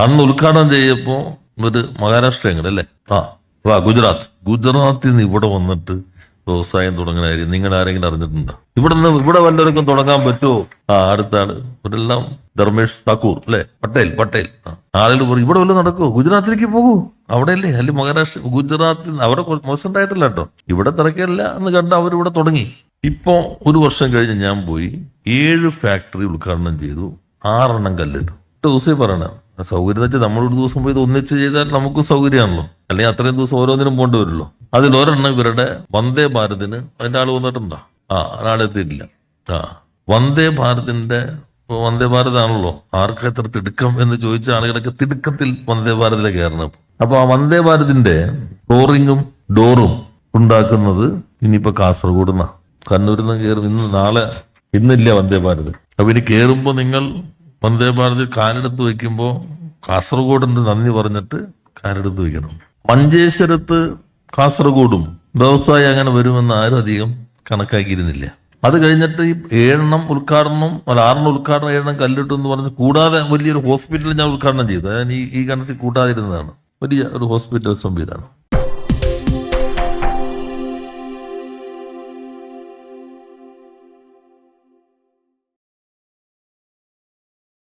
അന്ന് ഉദ്ഘാടനം ചെയ്യപ്പോ ഒരു മഹാരാഷ്ട്ര എങ്ങനെ അല്ലേ? ആ വാ ഗുജറാത്ത്. ഗുജറാത്തിൽ നിന്ന് ഇവിടെ വന്നിട്ട് വ്യവസായം കാര്യം നിങ്ങൾ ആരെങ്കിലും അറിഞ്ഞിട്ടുണ്ടോ? ഇവിടെ നിന്ന് ഇവിടെ വല്ലവർക്കും തുടങ്ങാൻ പറ്റുമോ ആ അടുത്ത ആൾ ഇവരെല്ലാം ധർമ്മേഷ് താക്കൂർ അല്ലെ? പട്ടേൽ പട്ടേൽ. ആ. ആളുകൾ പറയും ഇവിടെ വല്ലതും നടക്കുമോ ഗുജറാത്തിലേക്ക് പോകൂ. അവിടെ അല്ലേ അല്ലെങ്കിൽ മഹാരാഷ്ട്ര ഗുജറാത്തിൽ അവിടെ മോശം ഉണ്ടായിട്ടില്ല കേട്ടോ. ഇവിടെ തിരക്കില്ല എന്ന് കണ്ട് അവരിവിടെ തുടങ്ങി. ഇപ്പോ ഒരു വർഷം കഴിഞ്ഞ് ഞാൻ പോയി ഏഴ് ഫാക്ടറി ഉദ്ഘാടനം ചെയ്തു ആറെണ്ണം കല്ലിട്ടു. ദിവസേ പറയണ. സൗകര്യം വെച്ചാൽ നമ്മൾ ഒരു ദിവസം പോയി ഇത് ഒന്നിച്ച് ചെയ്താൽ നമുക്ക് സൗകര്യമാണല്ലോ. അല്ലെങ്കിൽ അത്രയും ദിവസം ഓരോന്നിനും പോകേണ്ടി വരുമല്ലോ. അതിൽ ഒരെണ്ണം ഇവരുടെ വന്ദേ ഭാരതിന് അതിന്റെ ആൾ വന്നിട്ടുണ്ടോ? ആ ആളെത്തിയിട്ടില്ല ആ വന്ദേ ഭാരതിന്റെ വന്ദേ ഭാരത് ആണല്ലോ. ആർക്ക് എത്ര തിടുക്കം എന്ന് ചോദിച്ച ആളുകളൊക്കെ തിടുക്കത്തിൽ വന്ദേ ഭാരതിലെ കയറണം അപ്പൊ ആ വന്ദേ ഭാരതിന്റെ ഫ്ലോറിങ്ങും ഡോറും ഉണ്ടാക്കുന്നത് ഇനിയിപ്പോ കാസർഗോഡ് നിന്നാ കണ്ണൂരിൽ നിന്ന് കയറും. ഇന്ന് നാളെ ഇന്നില്ല വന്ദേ ഭാരത്. അപ്പൊ ഇനി കയറുമ്പോ നിങ്ങൾ വന്ദേ ഭാരത് കാലെടുത്ത് വെക്കുമ്പോ കാസർഗോഡിന്റെ നന്ദി പറഞ്ഞിട്ട് കാരെടുത്ത് വെക്കണം. മഞ്ചേശ്വരത്ത് കാസർഗോഡും വ്യവസായം അങ്ങനെ വരുമെന്ന് ആരും അധികം കണക്കാക്കിയിരുന്നില്ല. അത് കഴിഞ്ഞിട്ട് ഈ ഏഴെണ്ണം ഉദ്ഘാടനം അല്ല ആറെണ്ണം ഉദ്ഘാടനം ഏഴെണ്ണം കല്ലിട്ടു എന്ന് പറഞ്ഞ് കൂടാതെ വലിയൊരു ഹോസ്പിറ്റൽ ഞാൻ ഉദ്ഘാടനം ചെയ്തു. അതായത് ഈ ഈ ഗണത്തിൽ കൂട്ടാതിരുന്നതാണ്. വലിയ ഒരു ഹോസ്പിറ്റൽ സംവിധാനം.